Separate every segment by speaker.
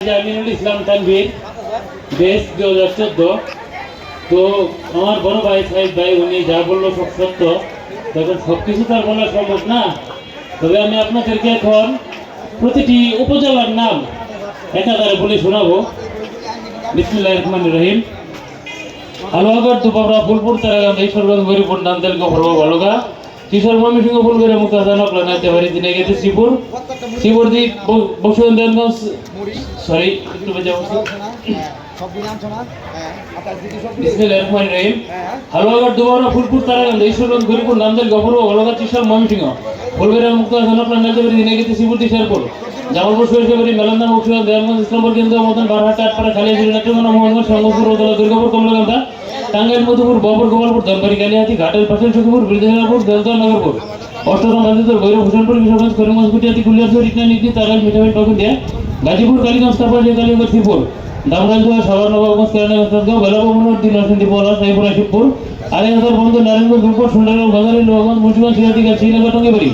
Speaker 1: আমিনুল ইসলাম তানভীর, দেশ দু হাজার তো আমার বড় ভাই সাহেব ভাই, উনি যা বলল সব সত্য। তখন সব কিছু তার বলা সম্ভব না। তবে আমি আপনাদেরকে এখন প্রতিটি উপজেলার নাম একাধারে বলে শোনাবো। বিসমুল্লাহ রহমান রহিম। আলোহাগর দুপাবরা, ফুলপুর, তারাগাম, ঈশ্বরগঞ্জ, গরিপুর কিশোর ময়মনসিংহ ফুলগড়ে মুখ আচানক লাগাইতে পারি দিনে গেছে শ্রীপুর শ্রীপুর দি বসুন্ধরগঞ্জ সরি একটু বেজে হালুয়াঘাট দুবারা ফুলপুর, তারাগঞ্জ ঈশ্বরগঞ্জ গরিপুর নান্দেল গোপর বালুগা কিশোর ময়মনসিংহ ফুলগড়ে মুক্ত আচানক লাগাইতে পারি গেছে শ্রীপুর দি শেরপুর জামালপুর, সরিষাবাড়ি, মেলান্দা, মুর্শিদাবাদ দেয়ালগঞ্জ ইসলামপুর কেন্দ্র মতন বারহাট, আটপাড়া রোদলা, দুর্গাপুর কমলাকান্দা টাঙ্গাইল, মধুপুর ববর গোপালপুর ধনবাড়ি কালিহাতি ঘাটের পাশের সুখপুর বৃদ্ধাপুর দেলতা নগরপুর। অষ্টম বাজিতর ভৈরব ভূষণপুর কিশোরগঞ্জ করিমগঞ্জ, কুটিয়াতি কুলিয়ারচর ইটনা নিগদি তারাল মিঠামিট পাকুন্দিয়া গাজীপুর, কালীগঞ্জ কাপাসিয়া কালীগঞ্জ শ্রীপুর দামরাজুয়া সাভার নবাবগঞ্জ কেরানীগঞ্জ বেলাবমনোর দিন নরসিংদী পলা সাইপুর আশিবপুর আড়াই হাজার বন্ধু নারায়ণগঞ্জ রূপপুর সুন্দরগঞ্জ গাজালি লোহগঞ্জ, মুন্সিগঞ্জ সিরাদিকা শ্রীনগর, টঙ্গিবাড়ি,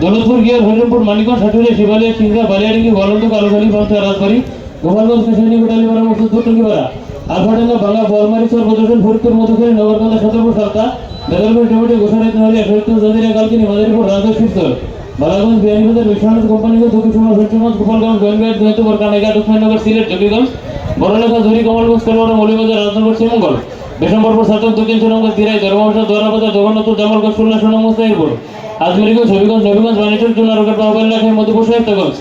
Speaker 1: দৌলতপুর, গিয়ার হরিরামপুর মানিকগঞ্জ সাটুরিয়া শিবালিয়া সিংহা বালিয়াডিঙ্গি গলন্দ কালুখালী পান্থা রাজবাড়ি, গোপালগঞ্জ কেশানি গোটালি বাড়া মুসুদপুর টঙ্গিপাড়া আলফাডাঙ্গা বাংলা বলমারি চর প্রদর্শন ফরিদপুর মধুখালী নগরকান্দা সতর্পুর সালতা বেদলপুর টমেটো গোসারাই নহলিয়া ফরিদপুর, জাজিরা কালকিনি মাদারীপুর রাজা শিবচর বালাগঞ্জ বিহারীবাজার বিশ্বনাথ কোম্পানিগঞ্জ দক্ষিণসীমা সঞ্চয়গঞ্জ গোপালগঞ্জ গোয়েন্দবাড়ি দৈতপুর কানাইঘাট উসমাননগর সিলেট জকিগঞ্জ বড়লেখা, ধুরি কমলগঞ্জ কলকাতা মৌলিবাজার, রাজনগর শ্রীমঙ্গল বেশম্বরপুর সাতক দক্ষিণ সুনামগঞ্জ দিরাই ধর্মবংশ দোয়ারাবাজার জগন্নাথপুর জামালগঞ্জ, খুলনা সুনামগঞ্জ তাহিরপুর আজমেরিগঞ্জ হবিগঞ্জ নবীগঞ্জ বাণিজ্য জুনারগড় বাবাইল লাখাই মধুপুর সাহেবগঞ্জ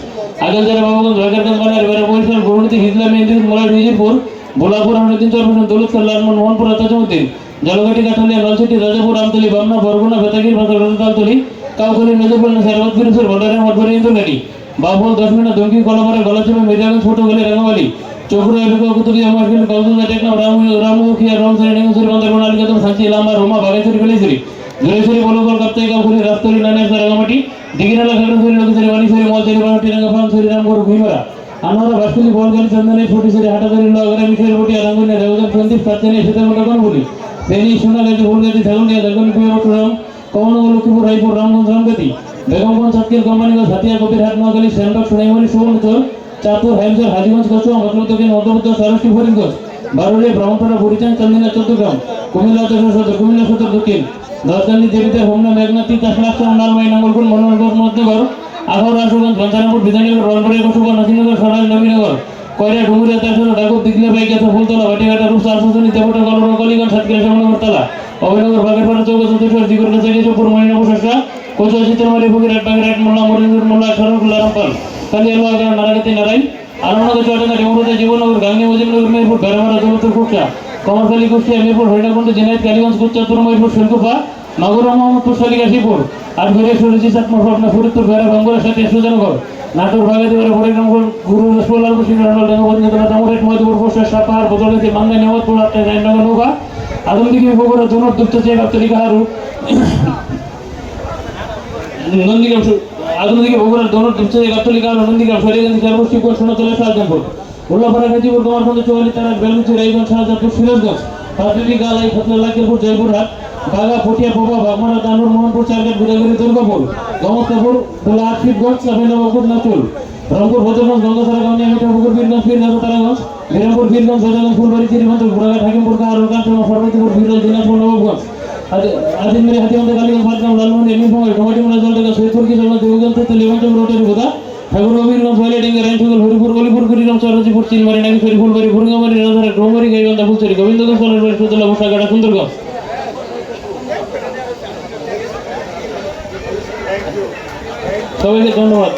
Speaker 1: আগলজারা বাবাগঞ্জ বাগেরগঞ্জ বানার বেড়া বরিশাল গুরুনীতি হিজলা মেহেন্দির মোলার মিজিরপুর বোলাপুর আহমেদিন চরফেশন দৌলতখাল লালমন মোহনপুর আতাজমুদ্দিন জলঘাটি কাঠালিয়া লালচিটি, রাজাপুর, আমতলি, বামনা, বরগুনা, বেতাগির রতনতালতলি কাউখালী নজরপুর সারবাদ বিরুসুর ভন্ডারে মঠবাড়ি ইন্দুরঘাটি বাবুল দশমিনা দঙ্কি কলমারে গলাচিপা মির্জাগঞ্জ ছোটগলি রাঙামালি চকুরা এলাকা কুতুবি কৌতুকা টেকনা, রামু রামুখিয়া রমসরি নিংসরি বান্দারবন আলিকাতম সাঁচি লাম্বা রোমা বাগেশ্বরী বেলেশ্বরী। জলেশ্বরী বলগল কাপ্তাই কাপুরি রাস্তরি নানিয়াসা রাঙামাটি, দিঘিনালা, খাগড়াছড়ি লোকেশ্বরী বাণীশ্বরী মলচরি বারোটি রাঙ্গাফানছড়ি রামগড় ভুইমারা। ভাস্কুলি বলগালি চন্দনে ফটিশ্বরী হাটাছড়ি লোহাগড়া মিঠাই রুটিয়া রাঙ্গুনিয়া রেওজান সন্দীপ সাতচানি সীতামোটা কনগুলি ফেনী সোনাগাছি ফুলগাছি ঝাগুলিয়া ঝাগুলি পিয়ারাম কমনগর লক্ষ্মীপুর রায়পুর রামগঞ্জ, রামগতি, বেগমগঞ্জ সাতকির কোম্পানিগঞ্জ হাতিয়া কবিরহাট নোয়াখালী, শ্যামবাগ সোনাইমারি সুবর্ণচর চাঁদপুর হাইমচর হাজিগঞ্জ কচুয়া মতলুদ্দিন মধ্যবর্ত সরস্বতী, ফরিদগঞ্জ বারুলিয়া ব্রাহ্মণপাড়া বুড়িচান চান্দিনা, চৌদ্দগ্রাম, কুমিল্লা যশোর সদর, কুমিল্লা, সদর, দক্ষিণ দশকান্দি দেবীতে, হোমনা মেঘনাথি কাশলাক্ষ নালমাই নাঙ্গলপুর মনোনগর মধ্যগড় আঘর রাসগঞ্জ ঘনসারামপুর বিধাননগর রনপুরিয়া কসুবা নাসিনগর সরাইল নবীনগর কয়রা ডুমুরিয়া তারসর ডাকুর দিগলিয়া বাইকাছা ফুলতলা, বাটিঘাটা রূপসা আসাসনী দেবটা কলর কলিগঞ্জ, সাতক্ষীরা শ্যামনগর তালা অভিনগর, বাগেরপাড়া চৌক চতুর্থ জিগর কাছে কেশবপুর মণিনগর শাসা কোচা চিত্রমারি ফকিরহাট বাগেরহাট, মোল্লা মরিন্দুর মোল্লা সরকুল্লা রামপাল কালিয়ালুয়া নারাগাতি নারায়ণ আলমনগর চুয়াডাঙ্গা ডেমুরুদা জীবননগর গাঙ্গি মজিমনগর মেহেরপুর, বেড়ামারা দৌলতপুর কুকচা কমরখালী কুষ্টিয়া, মিরপুর, হরিণাকুণ্ড জেনাইত কালীগঞ্জ কুচাতুর মহিরপুর শিলকুপা মাগুরা মোহাম্মদপুর শালিকাশিপুর আর ঘুরে সুরজি চাকমা স্বপ্ন ফরিদপুর, ভেড়া, বঙ্গলের সাথে সুজনগর। নাটোর ভাগাতি হরিরামগড় গুরু রসগোল্লালপুর সিংহরানল ডেঙ্গবন্দিতলা দামুরেট মধুপুর পোস্টার সাপাহার বদলগাছি মাঙ্গা নেওয়াতপুর আটটা রায়নগর নৌকা। আদমদিঘি বগুড়া জোনর দুপ্ত চেয়ে গাপ্তলিকা হারু নন্দীগ্রাম আধুনিক বগুড়ার দোনো দুপচে গাতলিকা নন্দীগ্রাম বেলগুচি রায়গঞ্জ ফাতুলি জয়পুরহাট। বাগা ফটিয়া পোপা বাগমারা দানুর মোহনপুর চারঘাট গুদাগুড়ি দুর্গাপুর গমস্তাপুর দোলা শিবগঞ্জ সাফেন্দ্রবাবুর নাচুল রংপুর ভদ্রগঞ্জ গঙ্গাসারা গাউনিয়া মিঠাপুকুর বীরগঞ্জ বীরগঞ্জ তারাগঞ্জ, বিরামপুর, বীরগঞ্জ সজাগঞ্জ ফুলবাড়ি চিরিমন্ত ঘোড়াঘাট হাকিমপুর, কাহারুল কাঞ্চন সর্বতিপুর বীরগঞ্জ দিনাজপুর, নবাবগঞ্জ আজিমপুরে হাতিমন্দ কালীগঞ্জ ফাটগ্রাম লালমোহন এমনিফঙ্গল টমাটিমোড়া জলটাকা সৈয়দপুর, কিশোরগঞ্জ, দেবগঞ্জ তেলিগঞ্জ রোটের গোদা ঠাকুর অবীরগঞ্জ মহিলাডিঙ্গা রায়নঠুগল হরিপুর কলিপুর কুড়িগ্রাম চরজিপুর চিলমারি নাগেশ্বরী, ফুলবাড়ি ভুরঙ্গামারি রাজারা ডোমারি, গাইবান্ধা ফুলচুরি গোবিন্দগঞ্জ কলেজবাড়ি সুতলা বসাগাড়া সুন্দরগঞ্জ। সবাইকে ধন্যবাদ